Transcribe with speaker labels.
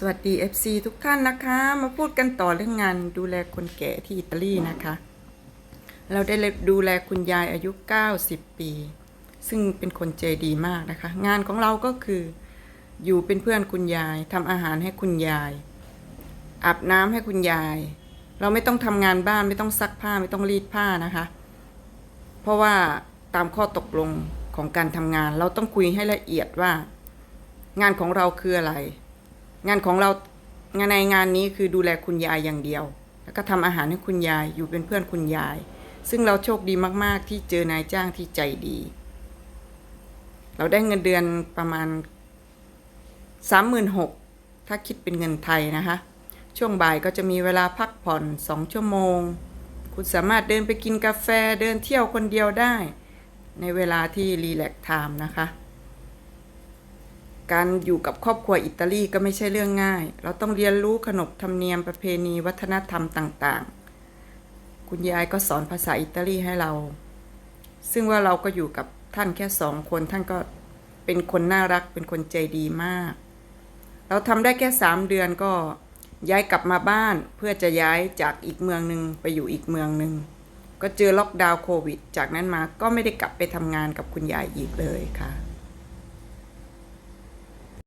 Speaker 1: สวัสดี FC ทุกท่านนะคะ มาพูดกันต่อเรื่องงานดูแลคนแก่ที่อิตาลีนะคะ เราได้ดูแลคุณยายอายุ 90 ปี ซึ่งเป็นคนใจดีมากนะคะ งานของเราก็คืออยู่เป็นเพื่อนคุณยายทำอาหารให้คุณยาย อาบน้ำให้คุณยาย เราไม่ต้องทำงานบ้านไม่ต้องซักผ้าไม่ต้องรีดผ้านะคะ เพราะว่าตามข้อตกลงของการทำงาน เราต้องคุยให้ละเอียดว่า งานของเราคืออะไร งานของเรางานในงานนี้คือดูแลคุณยายอย่างเดียว แล้วก็ทำอาหารให้คุณยายอยู่เป็นเพื่อนคุณยาย ซึ่งเราโชคดีมากๆ ที่เจอนายจ้างที่ใจดี เราได้เงินเดือนประมาณสามหมื่นหกถ้าคิดเป็นเงินไทยนะคะ ช่วงบ่ายก็จะมีเวลาพักผ่อนสองชั่วโมง คุณสามารถเดินไปกินกาแฟเดินเที่ยวคนเดียวได้ ในเวลาที่รีแลกซ์ไทม์นะคะ การอยู่กับครอบครัวอิตาลีก็ไม่ใช่เรื่องง่าย เราต้องเรียนรู้ขนบธรรมเนียมประเพณีวัฒนธรรมต่างๆ คุณยายก็สอนภาษาอิตาลีให้เรา ซึ่งว่าเราก็อยู่กับท่านแค่สองคนท่านก็เป็นคนน่ารักเป็นคนใจดีมาก เราทำได้แค่สามเดือนก็ย้ายกลับมาบ้านเพื่อจะย้ายจากอีกเมืองหนึ่งไปอยู่อีกเมืองหนึ่งก็เจอล็อกดาวน์โควิด จากนั้นมาก็ไม่ได้กลับไปทำงานกับคุณยายอีกเลยค่ะ